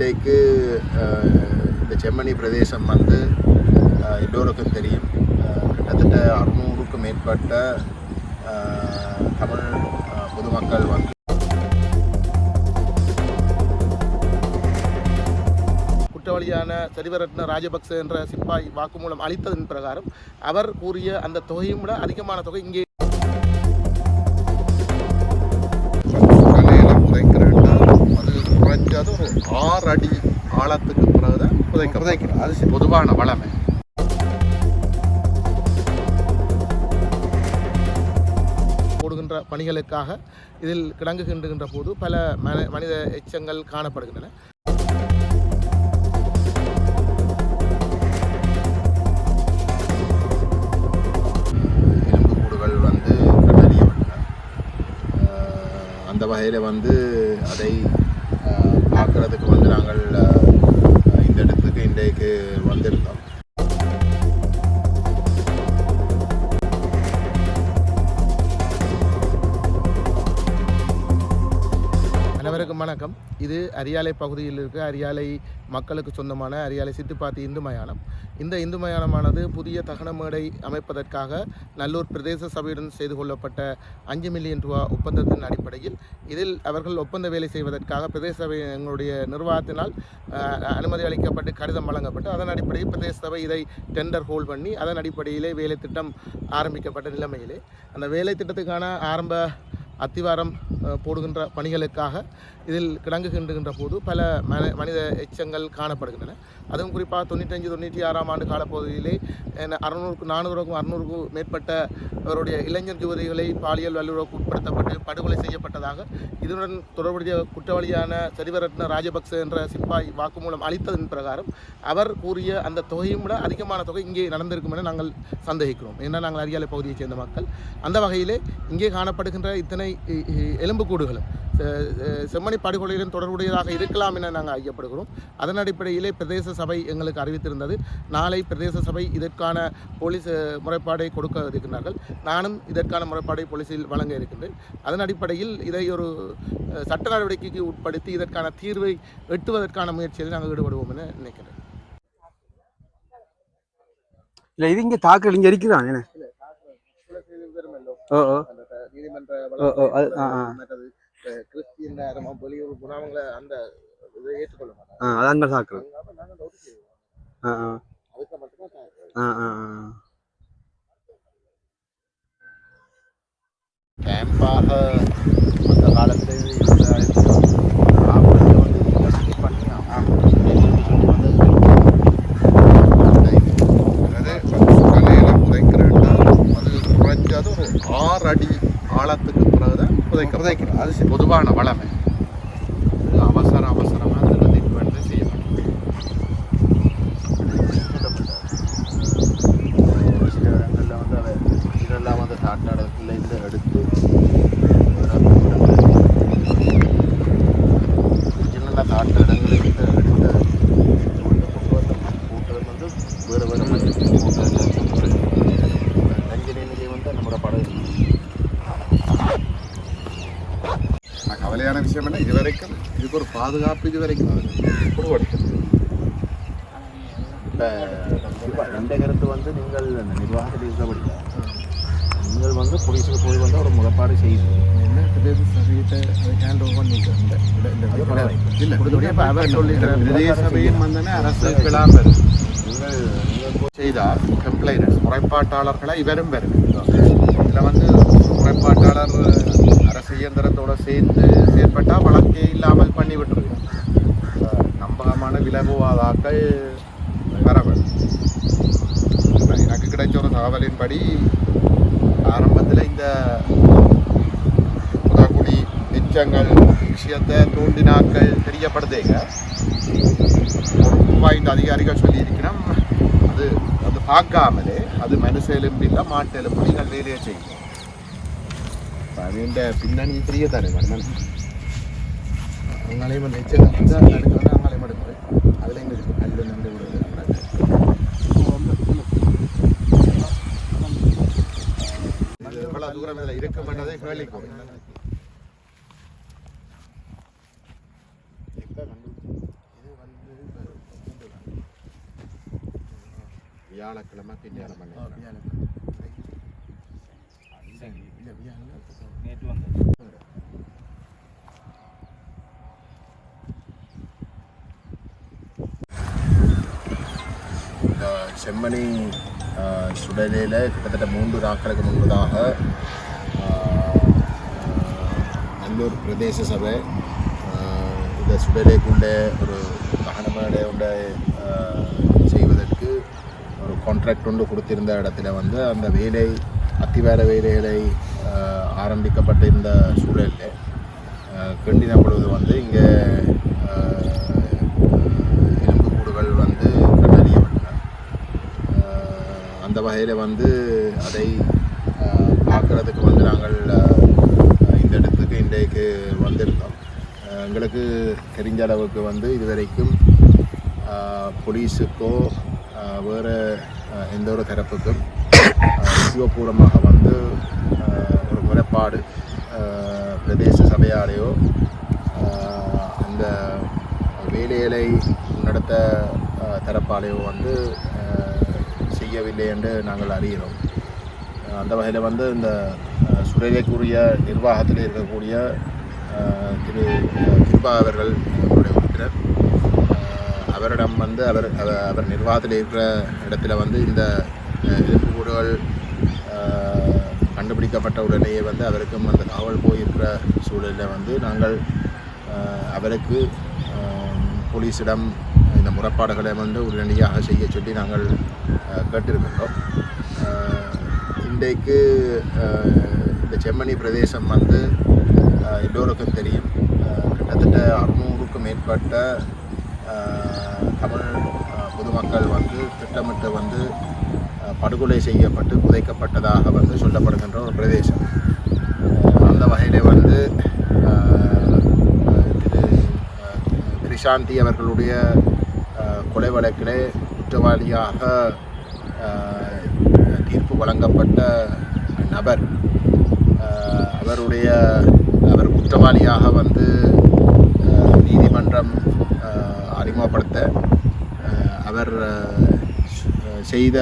இன்றைக்கு இந்த செம்மணி பிரதேசம் வந்து எல்லோருக்கும் தெரியும். கிட்டத்தட்ட அறுநூறுக்கும் மேற்பட்ட தமிழ் பொதுமக்கள் வந்து குற்றவாளியான சரிவரத்ன ராஜபக்ச என்ற சிப்பாய் வாக்குமூலம் அளித்ததன் பிரகாரம் அவர் கூறிய அந்த தொகையும் விட அதிகமான தொகை இங்கே ஆறு அடி ஆழத்துக்கு பிறகுதான் புதைக்க புதைக்கிறோம் அது பொதுவான வளமை. போடுகின்ற பணிகளுக்காக இதில் கிடங்குகின்ற போது பல மன மனித எச்சங்கள் காணப்படுகின்றன. எலும்புக்கூடுகள் வந்து கண்டறியப்பட்டன. அஹ் அந்த வகையில் வந்து அதை வந்து நாங்கள் இந்த இடத்துக்கு இன்றைக்கு வந்திருந்தோம். வணக்கம். இது அரியாலை பகுதியில் இருக்க அரியாலை மக்களுக்கு சொந்தமான அரியாலை சித்துப்பாத்தி இந்து மயானம். இந்த இந்து மயானமானது புதிய தகன மேடை அமைப்பதற்காக நல்லூர் பிரதேச சபையுடன் செய்து கொள்ளப்பட்ட அஞ்சு மில்லியன் ரூபா ஒப்பந்தத்தின் அடிப்படையில் இதில் அவர்கள் ஒப்பந்த வேலை செய்வதற்காக பிரதேச சபை எங்களுடைய நிர்வாகத்தினால் அனுமதி அளிக்கப்பட்டு கடிதம் வழங்கப்பட்டு அதன் அடிப்படையில் பிரதேச சபை இதை டெண்டர் ஹோல்ட் பண்ணி அதன் அடிப்படையிலே வேலை திட்டம் ஆரம்பிக்கப்பட்ட நிலைமையிலே. அந்த வேலை திட்டத்துக்கான ஆரம்ப அத்திவாரம் போடுகின்ற பணிகளுக்காக இதில் கிடங்குகின்ற போது பல மன மனித எச்சங்கள் காணப்படுகின்றன. அதுவும் குறிப்பாக தொண்ணூற்றஞ்சு தொண்ணூற்றி ஆறாம் ஆண்டு காலப்பகுதியிலே என்ன அறுநூறுக்கு நானூறுக்கும் அறுநூறுக்கும் மேற்பட்ட அவருடைய இளைஞர் யுவதிகளை பாலியல் வல்லுறவுக்கு உட்படுத்தப்பட்டு படுகொலை செய்யப்பட்டதாக இதனுடன் தொடர்புடைய குற்றவாளியான சரிவரத்ன ராஜபக்ச என்ற சிப்பாய் வாக்குமூலம் அளித்ததன் பிரகாரம் அவர் கூறிய அந்த தொகையும் விட அதிகமான தொகை இங்கே நடந்திருக்கும் என நாங்கள் சந்தேகிக்கிறோம். ஏன்னா நாங்கள் அரியாலை பகுதியைச் சேர்ந்த மக்கள். அந்த வகையிலே இங்கே காணப்படுகின்ற இத்தனை இ- எலும்புக்கூடுகளும் செம்மணி படுகொலையுடன் தொடர்புடையதாக இருக்கலாம் என நாங்கள் ஐயப்படுகிறோம். அதன் அடிப்படையிலே பிரதேச சபை எங்களுக்கு அறிவித்திருந்தது. நாளை பிரதேச சபை இதற்கான போலீஸ் முறைப்பாடை கொடுக்க இருக்கின்றார்கள். நானும் இதற்கான முறைப்பாடை போலீஸில் வழங்க இருக்கின்றேன். அதன் அடிப்படையில் இதை ஒரு சட்ட நடவடிக்கைக்கு உட்படுத்தி இதற்கான தீர்வை எட்டுவதற்கான முயற்சியில் நாங்கள் ஈடுபடுவோம் என நினைக்கிறேன். இல்ல இது இங்க தாக்கல் இங்க இருக்குதான் என்ன? ஓ ஓ. கிறிஸ்டியன் நேரமா வெளியூர் போனா அவங்கள அந்த இதை ஏற்றுக்கொள்ள மாட்டாங்க. notice செய்வோம். ஆ ஆ. அதுக்கு மட்டும்தான் தாக்கல். ஆ ஆ ஆ. கேம்பாக அந்த காலத்தில் இருந்த ஆபத்தை வந்து கட்டி பண்ணி கலையில புதைக்கிற இடம் அது குறைஞ்சது ஒரு ஆறு அடி ஆழத்துக்கு பிறகுதான் புதைக்க புதைக்கிறோம் அது பொதுவான வளமை அது அவசர அவசரமாக அதில் திட்பண்டு செய்யப்படும் ஒரு சில இடங்களில் வந்து அதை இதெல்லாம் வந்து சாட்டாடத்தில் இருந்து எடுத்து ஒரிஜினலாக சாட்ட இடங்களில் இருந்து எடுத்த கொண்டு கொண்டு வந்து கூட்டுறது வந்து வேறு வேறு நஞ்சிலே வந்து நம்மளோட படம் நான் கவலையான விஷயம் என்ன இது வரைக்கும் இதுக்கு ஒரு பாதுகாப்பு இது வரைக்கும் கொடுக்கணும் இப்போ ரெண்டு கருத்து வந்து நீங்கள் அந்த நிர்வாகத்தில் இருந்தபடியா நீங்கள் வந்து போலீஸுக்கு போய் வந்து ஒரு முறைப்பாடு செய்யுது என்ன பிரதேச சபையிட்ட ஹேண்ட் ஓவர் இப்ப அவர் பிரதேச சபையும் வந்தன அரசு போய் செய்தால் கம்ப்ளைனர்ஸ் முறைப்பாட்டாளர்களை இவரும் வரும் இதில் வந்து முறைப்பாட்டாளர் அரசு இயந்திரத்தோடு சேர்ந்து செயற்பட்டால் வழக்கே இல்லாமல் பண்ணி விட்டுருவோம் நம்பகமான விலகுவாதாக்கள் வரவன் எனக்கு கிடைச்ச ஒரு தகவலின்படி ஆரம்பத்தில் இந்த புதாக்குடி எச்சங்கள் விஷயத்தை தூண்டினாக்கள் தெரியப்படுதேங்க வாய்ந்த அதிகாரிகள் சொல்லியிருக்கிறோம் அது அது பார்க்காமலே அது மனுஷ எலும்பில்லை மாட்டு எலும்பு நீங்கள் வேலையை செய்யும் അതിൻ്റെ പിന്നണി ചെറിയ തന്നെ മണ്ണൻ അങ്ങനെയും നിശ്ചയം എടുക്കുന്നത് അങ്ങനെയും എടുക്കുന്നത് അതിലെങ്കിലും കിട്ടും അതിലും നമ്മുടെ കൂടെ தூரம் இதில் இருக்க மாட்டதே கேள்விக்கும் வியாழக்கிழமை கல்யாணம் பண்ணி செம்மணி ஆஹ், சுடலையில் கிட்டத்தட்ட மூன்று நாட்களுக்கு முன்பதாக நல்லூர் பிரதேச சபை இந்த சுடலைக்குள்ளே ஒரு தகனமேடை உண்டை செய்வதற்கு ஒரு கான்ட்ராக்ட் ஒன்று கொடுத்திருந்த இடத்துல வந்து அந்த வேலை அத்திவார வேலைகளை ஆரம்பிக்கப்பட்ட இந்த சூழலில் கிண்டின பொழுது வந்து இங்கே எலும்புக்கூடுகள் வந்து கண்டறியப்பட்டன. அந்த வகையில் வந்து அதை பார்க்குறதுக்கு வந்து நாங்கள் இந்த இடத்துக்கு இன்றைக்கு வந்திருந்தோம். எங்களுக்கு தெரிஞ்ச அளவுக்கு வந்து இதுவரைக்கும் போலீஸுக்கோ வேறு எந்த ஒரு தரப்புக்கும் ஆஹ் வந்து ஏற்பாடு பிரதேச சபையாலேயோ அந்த வேலைகளை நடத்த தரப்பாலேயோ வந்து செய்யவில்லை என்று நாங்கள் அறிகிறோம். அந்த வகையில் வந்து இந்த ஆஹ் சுரேலைக்குரிய நிர்வாகத்தில் இருக்கக்கூடிய திரு கிருபா அவர்கள் நம்முடைய உறுப்பினர். அவரிடம் வந்து அவர் அவர் நிர்வாகத்தில் இருக்கிற இடத்துல வந்து இந்த எதிர்ப்பு கூடுகள் கண்டுபிடிக்கப்பட்ட உடனேயே வந்து அவருக்கும் அந்த காவல் போயிருக்கிற சூழலில் வந்து நாங்கள் அவருக்கு போலீஸிடம் இந்த முறைப்பாடுகளை வந்து உடனடியாக செய்ய சொல்லி நாங்கள் கேட்டிருக்கின்றோம். இன்றைக்கு இந்த செம்மணி பிரதேசம் வந்து எல்லோருக்கும் தெரியும். கிட்டத்தட்ட அறுநூறுக்கும் மேற்பட்ட தமிழ் பொதுமக்கள் வந்து திட்டமிட்டு வந்து படுகொலை செய்யப்பட்டு புதைக்கப்பட்டதாக வந்து சொல்லப்படுகின்ற ஒரு பிரதேசம். அந்த வகையில் வந்து திரு கிரிஷாந்தி அவர்களுடைய கொலை வழக்கிலே குற்றவாளியாக தீர்ப்பு வழங்கப்பட்ட நபர் அவருடைய அவர் குற்றவாளியாக வந்து நீதிமன்றம் அறிமுகப்படுத்த அவர் செய்த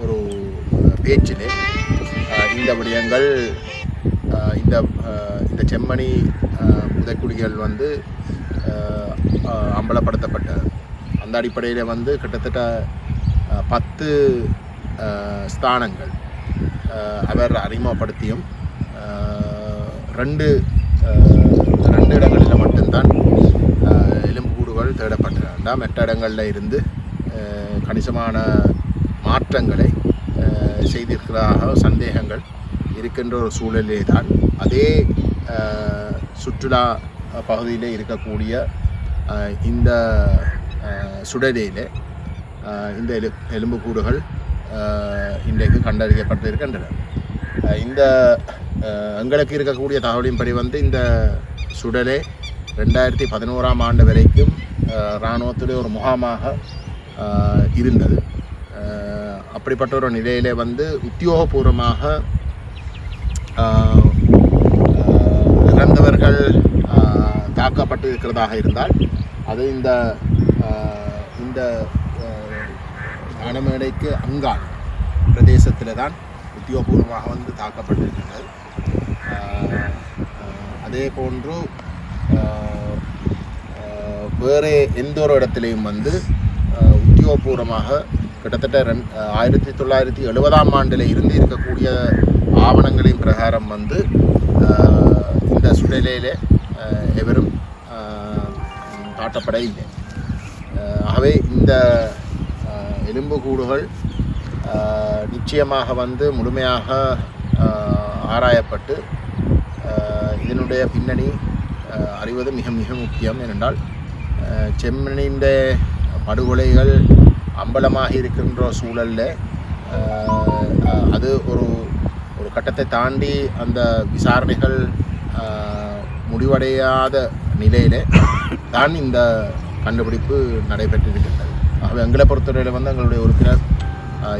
ஒரு பேச்சிலே இந்த விடயங்கள் இந்த இந்த செம்மணி புதைக்குழிகள் வந்து அம்பலப்படுத்தப்பட்ட அந்த அடிப்படையில் வந்து கிட்டத்தட்ட பத்து ஸ்தானங்கள் அவர் அறிமுகப்படுத்தியும் ரெண்டு ரெண்டு இடங்களில் மட்டும்தான் ஆஹ் எலும்புக்கூடுகள் தேடப்பட்டன மற்ற இடங்களில் இருந்து கணிசமான மாற்றங்களை செய்திருக்கிறதாக சந்தேகங்கள் இருக்கின்ற ஒரு சூழலிலே தான் அதே சுற்றுலா பகுதியில் இருக்கக்கூடிய இந்த ஆஹ் சுடலையிலே இந்த எலு எலும்புக்கூடுகள் இன்றைக்கு கண்டறியப்பட்டிருக்கின்றன. இந்த எங்களுக்கு இருக்கக்கூடிய தகவலின்படி வந்து இந்த சுடலே ரெண்டாயிரத்தி பதினோராம் ஆண்டு வரைக்கும் ஆஹ் இராணுவத்திலே ஒரு முகாமாக இருந்தது. அப்படிப்பட்ட ஒரு நிலையில் வந்து உத்தியோகபூர்வமாக இறந்தவர்கள் தாக்கப்பட்டு இருக்கிறதாக இருந்தால் அது இந்த இந்த அணமேடைக்கு ஞானமேடைக்கு அங்காள் பிரதேசத்தில் தான் உத்தியோகபூர்வமாக வந்து தாக்கப்பட்டிருக்கிறது அதே போன்று வேறு எந்த ஒரு இடத்துலையும் வந்து ஆஹ் கிட்டத்தட்ட ரெண் ஆயிரத்தி தொள்ளாயிரத்தி எழுபதாம் ஆண்டில் இருந்து இருக்கக்கூடிய ஆவணங்களின் பிரகாரம் வந்து இந்த சுழலிலே எவரும் காட்டப்பட இல்லை ஆகவே இந்த எலும்புக்கூடுகள் நிச்சயமாக வந்து முழுமையாக ஆராயப்பட்டு இதனுடைய பின்னணி அறிவது மிக மிக முக்கியம் ஏனென்றால் செம்மனின் படுகொலைகள் அம்பலமாக இருக்கின்ற சூழலில் அது ஒரு ஒரு கட்டத்தை தாண்டி அந்த விசாரணைகள் முடிவடையாத நிலையில் தான் இந்த கண்டுபிடிப்பு நடைபெற்றிருக்கின்றது. ஆகவே எங்களை பொறுத்தவரையில் வந்து எங்களுடைய உறுப்பினர்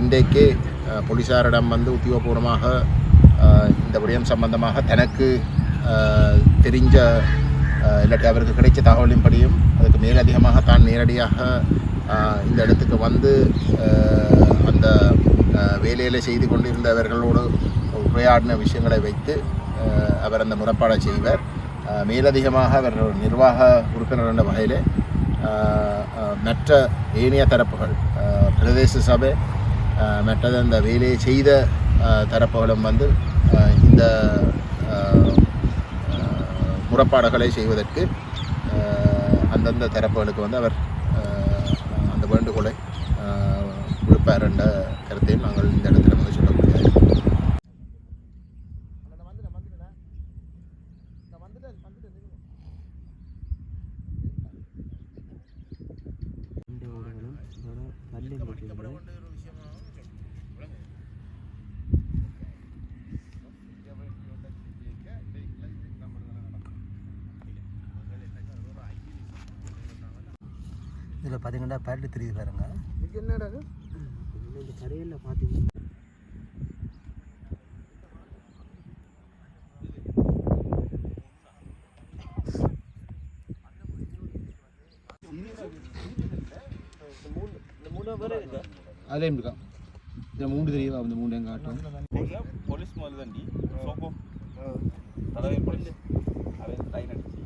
இன்றைக்கே போலீஸாரிடம் போலீசாரிடம் வந்து உத்தியோகபூர்வமாக இந்த விடயம் சம்பந்தமாக தனக்கு தெரிஞ்ச இல்லாட்டி அவருக்கு கிடைச்ச தகவலின்படியும் அதுக்கு மேலதிகமாக தான் நேரடியாக இந்த இடத்துக்கு வந்து அந்த வேலையில் செய்து கொண்டிருந்தவர்களோடு உரையாடின விஷயங்களை வைத்து அவர் அந்த முறைப்பாடை செய்வார். மேலதிகமாக அவர் நிர்வாக உறுப்பினர் என்ற வகையில் மற்ற ஏனைய தரப்புகள் பிரதேச சபை மற்றது அந்த வேலையை செய்த தரப்புகளும் வந்து இந்த முறைப்பாடுகளை செய்வதற்கு அந்தந்த தரப்புகளுக்கு வந்து அவர் அந்த வேண்டுகோளை விடுப்பார் என்ற கருத்தையும் நாங்கள் இந்த இடத்துல வந்து சொல்லக்கூடிய இதில் பார்த்தீங்கன்னா பேட்டு தெரியுது பாருங்க. என்னடா இந்த கரையில் பார்த்தீங்கன்னா அதுலேயும் இருக்கா இந்த மூண்டு தெரியுமா அந்த மூண்டு எங்க காட்டும். போலீஸ் முதல்ல தண்டி சோப்போ தலைவர் போலீஸ். அவன் லைன் அடிச்சு.